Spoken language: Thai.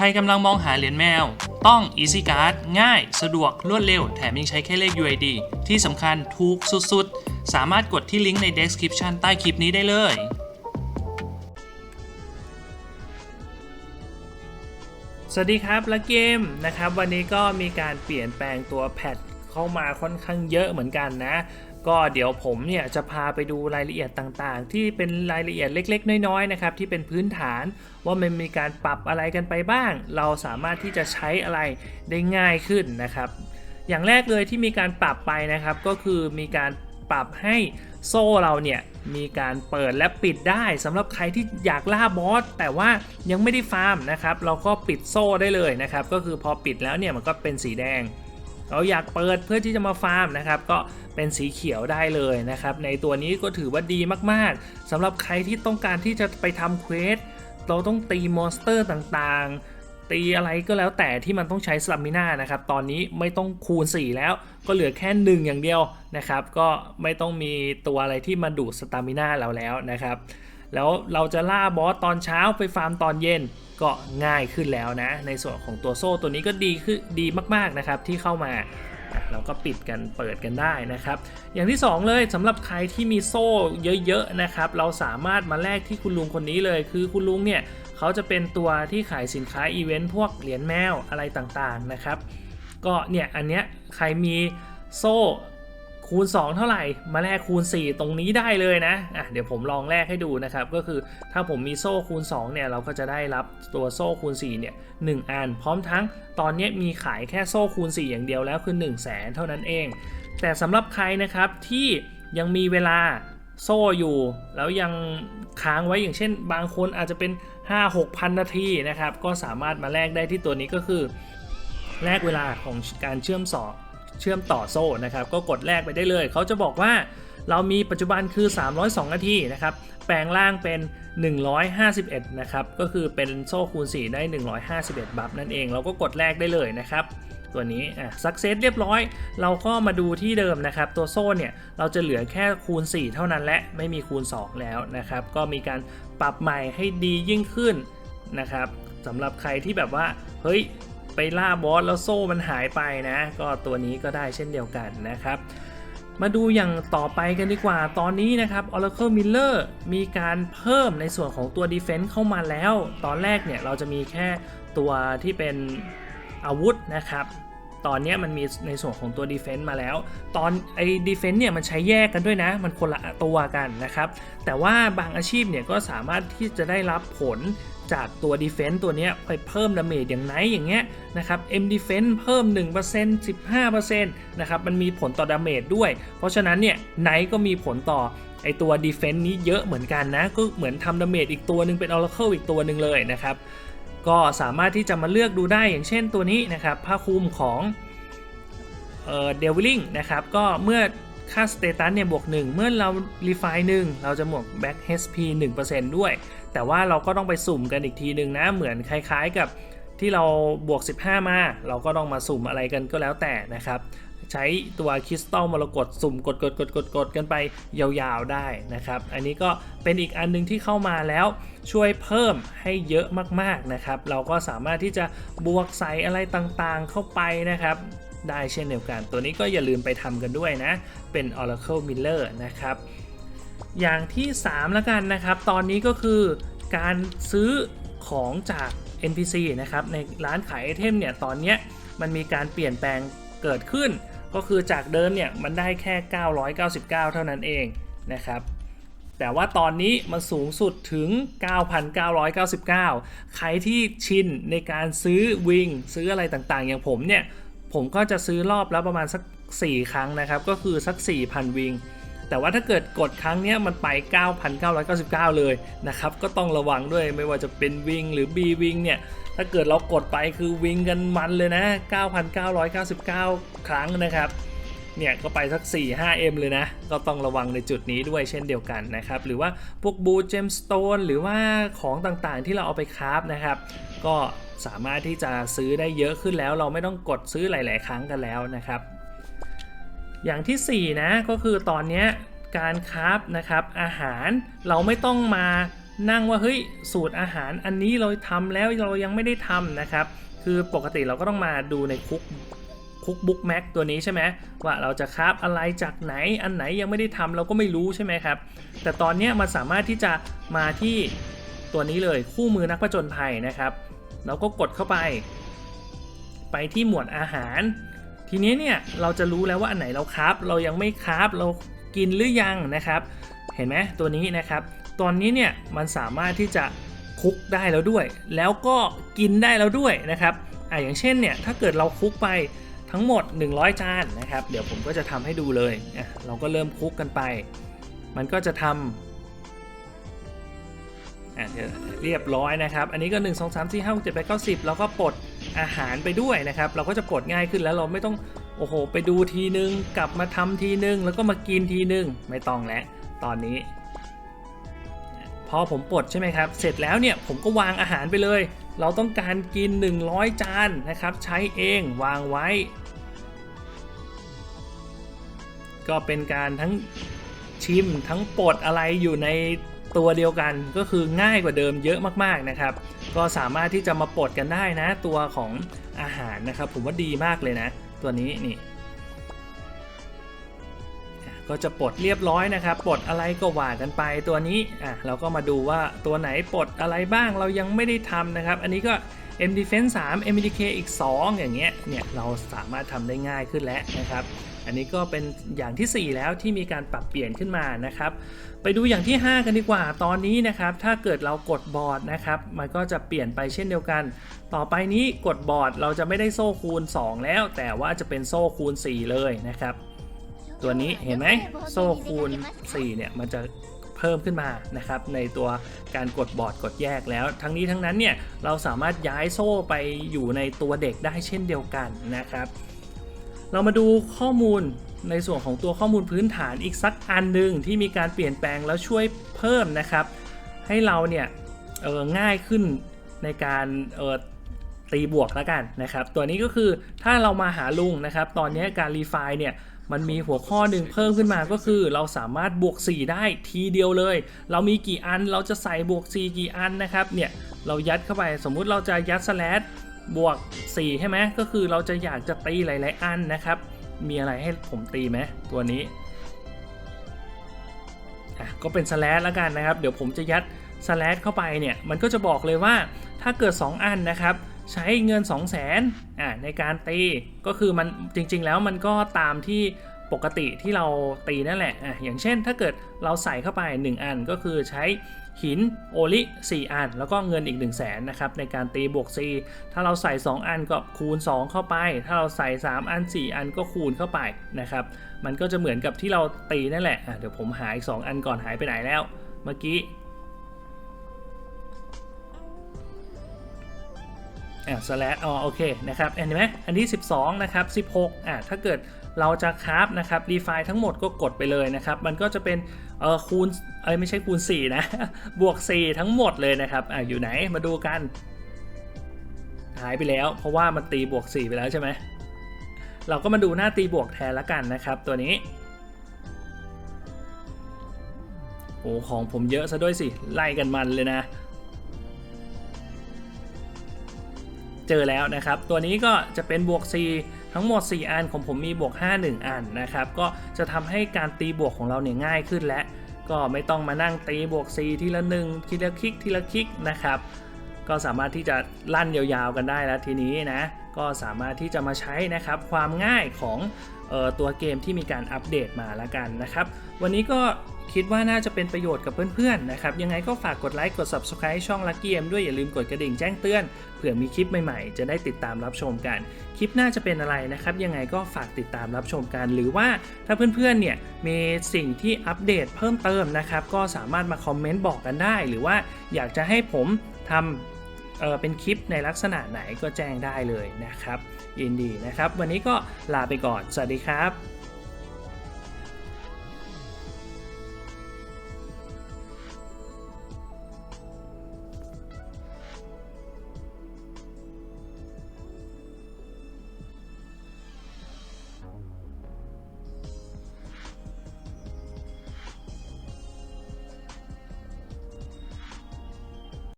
ใครกำลังมองหาเหรียญแมว ต้อง Easy Card ง่าย สะดวกรวดเร็ว แถมยังใช้แค่เลข UID ที่สำคัญถูกสุดๆ สามารถกดที่ลิงก์ใน description ใต้คลิปนี้ได้เลยสวัสดีครับและเกมนะครับ วันนี้ก็มีการเปลี่ยนแปลงตัวแพทเข้ามาค่อนข้างเยอะเหมือนกันนะ ก็เดี๋ยวผมเนี่ยจะพาไปดูรายละเอียดต่างๆ ที่เป็นรายละเอียดเล็ก ๆ น้อยๆนะครับที่เป็นพื้นฐานว่ามันมีการปรับอะไรกันไปบ้าง เราสามารถที่จะใช้อะไรได้ง่ายขึ้นนะครับ อย่างแรกเลยที่มีการปรับไปนะครับ ก็คือมีการปรับให้โซ่เราเนี่ยมีการเปิดและปิดได้สำหรับใครที่อยากล่าบอสแต่ว่ายังไม่ได้ฟาร์มนะครับ เราก็ปิดโซ่ได้เลยนะครับ ก็คือพอปิดแล้วเนี่ยมันก็เป็นสีแดง เราอยากเปิดเพื่อที่จะมาฟาร์มนะครับก็เป็นสีเขียวได้เลยนะครับในตัวนี้ก็ถือว่าดีมากๆสำหรับใครที่ต้องการที่จะไปทำเควสเราต้องตีมอนสเตอร์ต่างๆ ตีอะไรก็แล้วแต่ที่มันต้องใช้สลัมมิน่านะครับตอนนี้ไม่ต้องคูณ 4 แล้วก็เหลือแค่ 1 อย่างเดียวนะครับก็ไม่ต้องมีตัวอะไรที่มาดูดสตามิน่าเราแล้วนะครับ แล้วเราจะล่าบอสตอนเช้าไปฟาร์มตอนเย็นก็ง่ายขึ้นแล้วนะ ในส่วนของตัวโซ่ตัวนี้ก็ดีขึ้นดีมากๆนะครับที่เข้ามาเราก็ปิดกันเปิดกันได้นะครับ อย่างที่ 2 เลยสำหรับใครที่มีโซ่เยอะๆนะครับ เราสามารถมาแลกที่คุณลุงคนนี้เลย คือคุณลุงเนี่ยเขาจะเป็นตัวที่ขายสินค้าอีเวนต์พวกเหรียญแมวอะไรต่างๆนะครับ ก็เนี่ยอันเนี้ยใครมีโซ่ คูณ 2 เท่าไหร่มาแลกคูณ 4 ตรงนี้ได้เลยนะอะเดี๋ยวผมลองแลกให้ดูนะครับ ก็คือถ้าผมมีโซ่คูณ 2 เนี่ย เราก็จะได้รับตัวโซ่คูณ 4 เนี่ย1อัน พร้อมทั้งตอนนี้มีขายแค่โซ่คูณ 4 อย่างเดียวแล้วคือ 1 0 0 0 0แสนเท่านั้นเอง แต่สำหรับใครนะครับที่ยังมีเวลาโซ่อยู่ แล้วยังค้างไว้อย่างเช่น บางคนอาจจะเป็น 5-6พันนาทีนะครับ ก็สามารถมาแลกได้ที่ตัวนี้ก็คือแลกเวลาของการเชื่อมสอ เชื่อมต่อโซ่นะครับ ก็กดแลกไปได้เลย เขาจะบอกว่าเรามีปัจจุบันคือ 302 นาทีนะครับ แปลงร่างเป็น 151 นะครับ ก็คือเป็นโซ่คูณ 4 ได้ 151 บัฟนั่นเอง เราก็กดแลกได้เลยนะครับ ตัวนี้ อะ สักเซสเรียบร้อย เราก็มาดูที่เดิมนะครับ ตัวโซ่เนี่ย เราจะเหลือแค่คูณ 4 เท่านั้นและไม่มีคูณ 2 แล้วนะครับ ก็มีการปรับใหม่ให้ดียิ่งขึ้นนะครับสำหรับใครที่แบบว่า เฮ้ย ไปล่าบอสแล้วโซ่มันหายไปนะ ก็ตัวนี้ก็ได้เช่นเดียวกันนะครับมาดูอย่างต่อไปกันดีกว่า ตอนนี้นะครับ Oracle Miller มีการเพิ่มในส่วนของตัว Defense เข้ามาแล้ว ตอนแรกเนี่ยเราจะมีแค่ตัวที่เป็นอาวุธนะครับ ตอนนี้มันมีในส่วนของตัว Defense มาแล้ว ตอนไอ้ Defense เนี่ยมันใช้แยกกันด้วยนะ มันคนละตัวกันนะครับ แต่ว่าบางอาชีพเนี่ยก็สามารถที่จะได้รับผล จากตัว Defense ตัวนี้ไปเพิ่มดาเมจอย่างไหนอย่างเงี้ยนะครับ M Defense เพิ่ม 1% 15%นะครับมันมีผลต่อดาเมจด้วย เพราะฉะนั้นเนี่ยไนก็มีผลต่อไอตัว Defense นี้เยอะเหมือนกันนะ ก็เหมือนทำดาเมจอีกตัวหนึ่งเป็น Oracle อีกตัวหนึ่งเลยนะครับ ก็สามารถที่จะมาเลือกดูได้อย่างเช่นตัวนี้นะครับผ้าคลุมของเอ่อเดวิลิงนะครับก็เมื่อ ค่าสเตตัสเนี่ยบวก 1 เมื่อเรารีไฟล์1เราจะบวก back HP 1%ด้วย แต่ว่าเราก็ต้องไปสุ่มกันอีกทีหนึ่งนะ เหมือนคล้ายๆกับที่เราบวก 15 มา เราก็ต้องมาสุ่มอะไรกันก็แล้วแต่นะครับ ใช้ตัวคริสตัลมรกตสุ่มกดกดกดกดกดกันไปยาวๆได้นะครับ อันนี้ก็เป็นอีกอันหนึงที่เข้ามาแล้วช่วยเพิ่มให้เยอะมากๆนะครับ เราก็สามารถที่จะบวกใส่อะไรต่างๆเข้าไปนะครับ ได้เช่นเดียวกัน ตัวนี้ก็อย่าลืมไปทำกันด้วยนะ เป็น Oracle Miller นะครับ อย่างที่ 3 แล้วกันนะครับ ตอนนี้ก็คือการซื้อของจาก NPC นะครับ ในร้านขายไอเทมเนี่ย ตอนนี้มันมีการเปลี่ยนแปลงเกิดขึ้น ก็คือจากเดิมเนี่ย มันได้แค่ 999 เท่านั้นเองนะครับแต่ว่าตอนนี้มันสูงสุดถึง 9,999 ใครที่ชินในการซื้อวิง ซื้ออะไรต่างๆ อย่างผมเนี่ย ผมก็จะซื้อรอบแล้วประมาณสัก 4 ครั้งนะครับ ก็คือสัก 4,000 วิง แต่ว่าถ้าเกิดกดครั้งนี้มันไป 9,999 เลยนะครับ ก็ต้องระวังด้วยไม่ว่าจะเป็นวิงหรือ B วิงเนี่ย ถ้าเกิดเรากดไปคือวิงกันมันเลยนะ 9,999 ครั้งนะครับเนี่ยก็ไปสัก 4-5M เลยนะ ก็ต้องระวังในจุดนี้ด้วยเช่นเดียวกันนะครับ หรือว่าพวกบูเจมสโตนหรือว่าของต่างๆที่เราเอาไปคราฟนะครับ ก็ สามารถที่จะซื้อได้เยอะขึ้นแล้ว เราไม่ต้องกดซื้อหลาย ๆ ครั้งกันแล้วนะครับ อย่างที่ 4 นะก็คือตอนนี้การคราฟนะครับอาหารเราไม่ต้องมานั่งว่าเฮ้ยสูตรอาหารอันนี้เราทำแล้วเรายังไม่ได้ทำนะครับ คือปกติเราก็ต้องมาดูในคุกคุกบุ๊กแม็กตัวนี้ใช่ไหมว่าเราจะคราฟอะไรจากไหนอันไหนยังไม่ได้ทำเราก็ไม่รู้ใช่ไหมครับ แต่ตอนนี้มันสามารถที่จะมาที่ตัวนี้เลยคู่มือนักผจญภัยนะครับ เราก็กดเข้าไป ไปที่หมวดอาหาร ทีนี้เนี่ยเราจะรู้แล้วว่าอันไหนเราคราฟเรายังไม่คราฟเรากินหรือยังนะครับ เห็นไหมตัวนี้นะครับ ตอนนี้เนี่ยมันสามารถที่จะคุกได้แล้วด้วย แล้วก็กินได้แล้วด้วยนะครับอะอย่างเช่นเนี่ยถ้าเกิดเราคุกไปทั้งหมด 100 จานนะครับ เดี๋ยวผมก็จะทำให้ดูเลย เราก็เริ่มคุกกันไป มันก็จะทำ อะเดี๋ยวเรียบร้อยนะครับ อันนี้ก็ 1 2 3 4 5 6 7 8 9 10เราก็ปลดอาหารไปด้วยนะครับ เราก็จะปลดง่ายขึ้นแล้วเราไม่ต้องโอ้โห ไปดูทีนึง กลับมาทำทีนึง แล้วก็มากินทีนึง ไม่ต้องแล้วตอนนี้ พอผมปลดใช่ไหมครับ เสร็จแล้วเนี่ยผมก็วางอาหารไปเลย เราต้องการกิน 100 จานนะครับ ใช้เองวางไว้ ก็เป็นการทั้งชิมทั้งปลดอะไรอยู่ใน ตัวเดียวกันก็คือง่ายกว่าเดิมเยอะมากๆนะครับ ก็สามารถที่จะมาปลดกันได้นะ ตัวของอาหารนะครับ ผมว่าดีมากเลยนะ ตัวนี้นี่ก็จะปลดเรียบร้อยนะครับ ปลดอะไรก็ว่ากันไปตัวนี้อะเราก็มาดูว่าตัวไหนปลดอะไรบ้างเรายังไม่ได้ทำนะครับ อันนี้ก็ M Defense 3 MDK อีก 2 อย่างเงี้ยเนี่ยเราสามารถทำได้ง่ายขึ้นแล้วนะครับ อันนี้ก็เป็นอย่างทีสี่ 4 แล้วที่มีการปรับเปลี่ยนขึ้นมานะครับ ไปดูอย่างที่ 5 กันดีกว่า ตอนนี้นะครับ ถ้าเกิดเรากดบอร์ดนะครับ มันก็จะเปลี่ยนไปเช่นเดียวกัน ต่อไปนี้กดบอร์ดเราจะไม่ได้โซ่คูณ 2 แล้ว แต่ว่าจะเป็นโซ่คูณ 4 เลยนะครับ ตัวนี้เห็นไหมโซ่คูณ 4 เนี่ยมันจะเพิ่มขึ้นมานะครับในตัวการกดบอร์ดกดแยกแล้ว ทั้งนี้ทั้งนั้นเนี่ยเราสามารถย้ายโซ่ไปอยู่ในตัวเด็กได้เช่นเดียวกันนะครับ เรามาดูข้อมูลในส่วนของตัวข้อมูลพื้นฐานอีกสักอันหนึ่งที่มีการเปลี่ยนแปลงแล้วช่วยเพิ่มนะครับ ให้เราเนี่ยเออง่ายขึ้นในการเออตีบวกแล้วกันนะครับ ตัวนี้ก็คือถ้าเรามาหาลุงนะครับ ตอนนี้การรีไฟล์เนี่ยมันมีหัวข้อหนึ่งเพิ่มขึ้นมาก็คือ เราสามารถบวก 4 ได้ทีเดียวเลย เรามีกี่อันเราจะใส่บวก 4 กี่อันนะครับเนี่ยเรายัดเข้าไปสมมุติเราจะยัดสแลช บวก 4 ใช่ไหมก็คือเราจะอยากจะตีหลาย ๆ อันนะครับ มีอะไรให้ผมตีไหมตัวนี้อะก็เป็นสแลชแล้วกันนะครับ เดี๋ยวผมจะยัดสแลชเข้าไปเนี่ย มันก็จะบอกเลยว่าถ้าเกิด 2 อันนะครับ ใช้เงิน 2 0 0 0 0นอ่าในการตี ก็คือมันจริง ๆ แล้วมันก็ตามที่ ปกติที่เราตีนั่นแหละอะอย่างเช่นถ้าเกิดเราใส่เข้าไป 1 อันก็คือใช้หินโอลิ 4 อัน แล้วก็เงินอีก 1 0 0 0 0แสนนะครับในการตีบวก C ถ้าเราใส่ 2 อันก็คูณ 2 เข้าไป ถ้าเราใส่ 3 อัน 4 อันก็คูณเข้าไปนะครับมันก็จะเหมือนกับที่เราตีนั่นแหละอะเดี๋ยวผมหาอีก2อันก่อนหายไปไหนแล้ว เมื่อกี้อ่าสแลอ๋อโอเคนะครับเห็นไหมอันที่ 12 นะครับ 16อ่าถ้าเกิด เราจะคราฟนะครับรีไฟทั้งหมดก็กดไปเลยนะครับ มันก็จะเป็นเออคูณเอ้ยไม่ใช่คูณ 4 นะ บวก 4 ทั้งหมดเลยนะครับอ่าอยู่ไหนมาดูกัน หายไปแล้ว เพราะว่ามันตีบวก 4 ไปแล้วใช่ไหมเราก็มาดูหน้าตีบวกแทนละกันนะครับ ตัวนี้โอ้ของผมเยอะซะด้วยสิ ไล่กันมันเลยนะ เจอแล้วนะครับ ตัวนี้ก็จะเป็นบวก 4 ทั้งหมด 4 อันของผมมีบวก 5 1 อันนะครับ ก็จะทำให้การตีบวกของเราเนี่ยง่ายขึ้นและ ก็ไม่ต้องมานั่งตีบวก 4 ทีละหนึ่งทีละคลิกทีละคลิกนะครับ ก็สามารถที่จะลั่นยาวๆกันได้แล้วทีนี้นะก็สามารถที่จะมาใช้นะครับความง่ายของออตัวเกมที่มีการอัปเดตมาแล้วกันนะครับ วันนี้ก็คิดว่าน่าจะเป็นประโยชน์กับเพื่อนๆนะครับ ยังไงก็ฝากกดไลค์กด Subscribe ช่อง Lucky M ด้วยอย่าลืมกดกระดิ่งแจ้งเตือนเผื่อมีคลิปใหม่ๆ จะได้ติดตามรับชมกัน คลิปหน้าจะเป็นอะไรนะครับ ยังไงก็ฝากติดตามรับชมกัน หรือว่าถ้าเพื่อนๆเนี่ยมีสิ่งที่อัปเดตเพิ่มเติมนะครับ ก็สามารถมาคอมเมนต์บอกกันได้ หรือว่าอยากจะให้ผมทำ เออเป็นคลิปในลักษณะไหนก็แจ้งได้เลยนะครับยินดีนะครับ วันนี้ก็ลาไปก่อน สวัสดีครับ